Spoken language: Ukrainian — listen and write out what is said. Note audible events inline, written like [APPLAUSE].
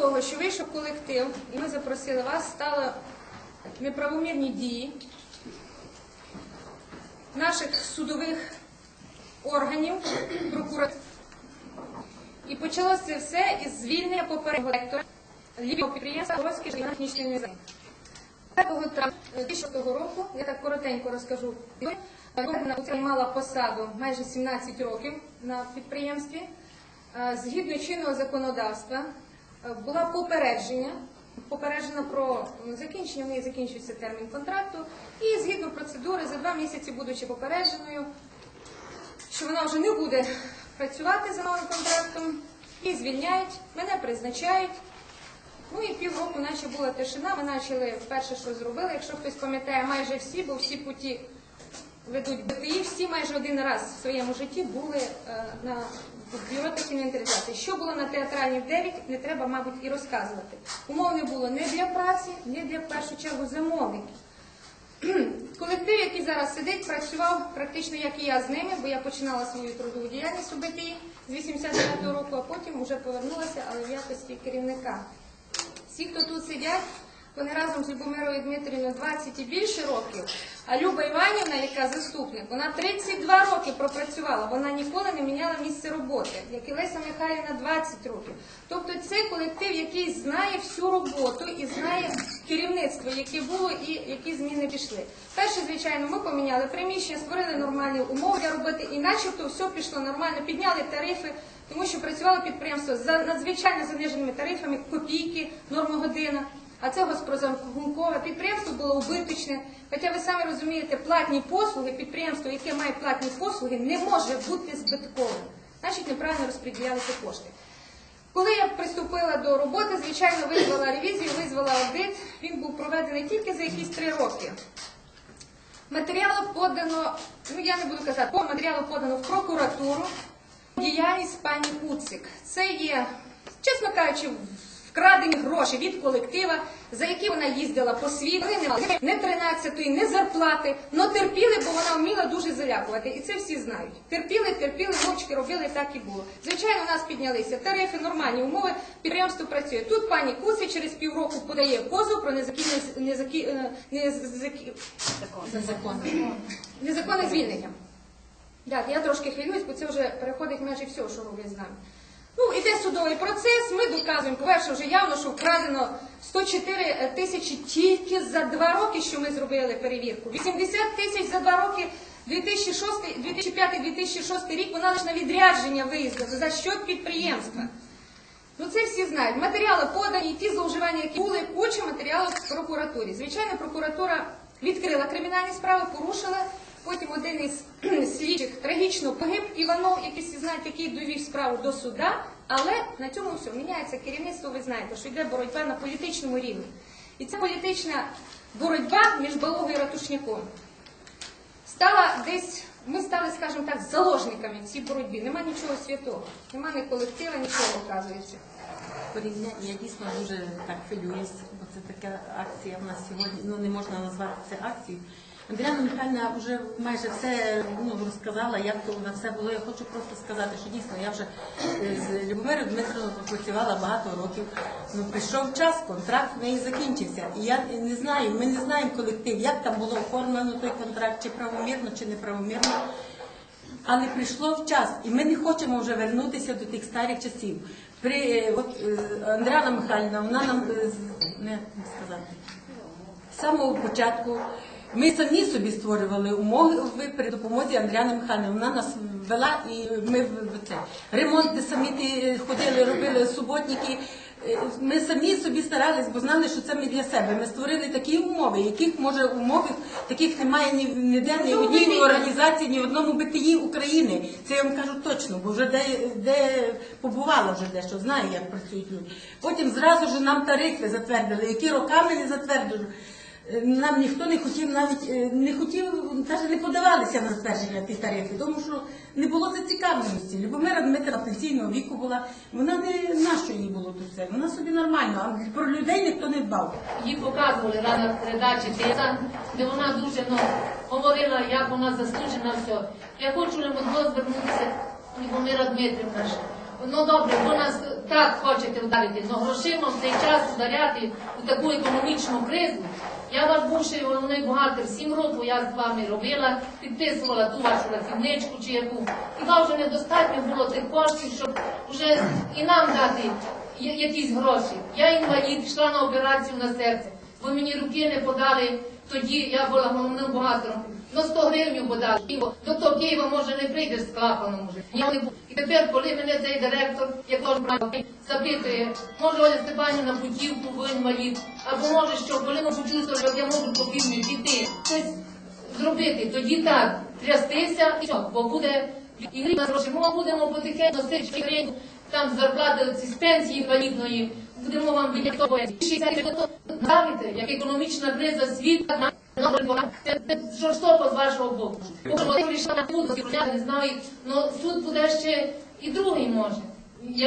того, що вийшов колектив, і ми запросили вас, стали неправомірні дії наших судових органів, прокуратури. І почалося це все із звільнення попереднього директора лівого підприємства Городський технічний музей. 5 травня 2006 року, я так коротенько розкажу, вона мала посаду майже 17 років на підприємстві. Е, Згідно чинного законодавства була попередження, попереджена про закінчення, в неї закінчується термін контракту, і згідно процедури за два місяці, будучи попередженою, що вона вже не буде працювати за новим контрактом, і звільняють, мене призначають. Ну і півроку наче була тишина, ми почали перше, що зробили, якщо хтось пам'ятає, майже всі, бо всі путі ведуть БТІ, всі майже один раз в своєму житті були е, на бюро так інвентаризації. Що було на театральній в 9, не треба, мабуть, і розказувати. Умов не було не для праці, не для в першу чергу замовників. [CLEARS THROAT] Колектив, який зараз сидить, працював практично як і я з ними, бо я починала свою трудову діяльність у БТІ з 89-го року, а потім вже повернулася, але в якості керівника. Всі, хто тут сидять, вони разом з Любомирою Дмитрівною 20 і більше років. А Люба Іванівна, яка заступник, вона 32 роки пропрацювала. Вона ніколи не міняла місце роботи, як і Леся Михайлівна 20 років. Тобто це колектив, який знає всю роботу і знає керівництво, яке було і які зміни пішли. Перше, звичайно, ми поміняли приміщення, створили нормальні умови для роботи, і начебто все пішло нормально, підняли тарифи. Тому що працювало підприємство за надзвичайно заниженими тарифами, копійки, нормогодина. А це госпрозахункове підприємство було убиточне. Хоча ви самі розумієте, платні послуги, підприємство, яке має платні послуги, не може бути збитковим. Значить, неправильно розподілялися кошти. Коли я приступила до роботи, звичайно, визвала ревізію, визвала аудит. Він був проведений тільки за якісь три роки. Матеріалу подано, ну я не буду казати, по матеріалу подано в прокуратуру. Діяльність пані Куцик. Це є, чесно кажучи, вкрадені гроші від колектива, за які вона їздила по світу. Не мали не 13-ї, не зарплати, але терпіли, бо вона вміла дуже залякувати. І це всі знають. Терпіли, терпіли, мовчки робили, так і було. Звичайно, у нас піднялися тарифи, нормальні умови, підприємство працює. Тут пані Куці через півроку подає позов про незаконне, незакі, е, незакі, незаконне звільнення. Так, я трошки хвилююсь, бо це вже переходить майже все, що роблять з нами. Ну, іде судовий процес, ми доказуємо, по-перше, вже явно, що вкрадено 104 тисячі тільки за два роки, що ми зробили перевірку. 80 тисяч за два роки 2005-2006 рік вона лише на відрядження виїздила за счет підприємства. Ну це всі знають. Матеріали подані, ті зловживання, які були, куча матеріалів в прокуратурі. Звичайно, прокуратура відкрила кримінальні справи, порушила. Потім один із слідчих трагічно погиб Іванов, який всі знають, який довів справу до суда. Але на цьому все міняється керівництво. Ви знаєте, що йде боротьба на політичному рівні. І ця політична боротьба між Балогою і Ратушняком стала десь. Ми стали, скажімо так, заложниками в цій боротьбі. Нема нічого святого, нема ні колектива, нічого оказується. Порівняння я дійсно дуже так хвилююсь, бо це така акція в нас сьогодні. Ну не можна назвати це акцією. Андріана Михайлівна вже майже все ну, розказала, як то на все було. Я хочу просто сказати, що дійсно я вже е, з Любомирою Дмитровною працювала багато років. Ну прийшов час, контракт в неї закінчився. І я не знаю, ми не знаємо колектив, як там було оформлено той контракт, чи правомірно, чи неправомірно. Але прийшло в час, і ми не хочемо вже вернутися до тих старих часів. При е, от е, Андріана Михайлівна, вона нам е, не сказати з самого початку. Ми самі собі створювали умови при допомозі Андріани Михайлівни. Вона нас вела і ми в це ремонти самі ходили, робили суботники. Е, Ми самі собі старались, бо знали, що це ми для себе. Ми створили такі умови, яких може умови таких немає ні ніде, ні в одній організації, ні в одному БТІ України. Це я вам кажу точно, бо вже де, де побувала вже дещо, знаю, як працюють люди. Потім зразу ж нам тарифи затвердили, які роками не затвердили. Нам ніхто не хотів навіть е, не хотів, навіть не подавалися на затвердження ті тарифи, тому що не було зацікавленості. Любомира Дмитра пенсійного віку була, вона не нащо їй було тут все. Вона собі нормально, а про людей ніхто не дбав. Їй показували рада передачі де вона дуже ну, говорила, як вона заслужена все. Я хочу на звернутися Любомира Дмитрівна. Ну добре, ви нас так хочете вдарити, але грошима в цей час вдаряти у таку економічну кризу. Я ваш бувший головний бухгалтер, сім років я з вами робила, підписувала ту вашу рахівничку чи яку. Вам вже недостатньо було тих коштів, щоб вже і нам дати якісь гроші. Я інвалід, йшла на операцію на серце. Ви мені руки не подали, тоді я була головним бухгалтером. Ну 100 гривень подали. Києва. До того Києва може не прийдеш з клапаном уже. Я не буду. І тепер, коли мене цей директор, як теж правий, запитує, може Оля Степанівна путівку ви інвалід, або може що, коли ми почули, що я можу по фірмі піти, щось зробити, тоді так, трястися і що, бо буде і гріб на гроші. Ми будемо потихеньку носити гривень, там зарплати ці пенсії інвалідної, будемо вам віддякувати. Знаєте, як економічна криза це, це жорстоко з вашого боку. Бо на суд, я не знаю, але суд буде ще і другий може.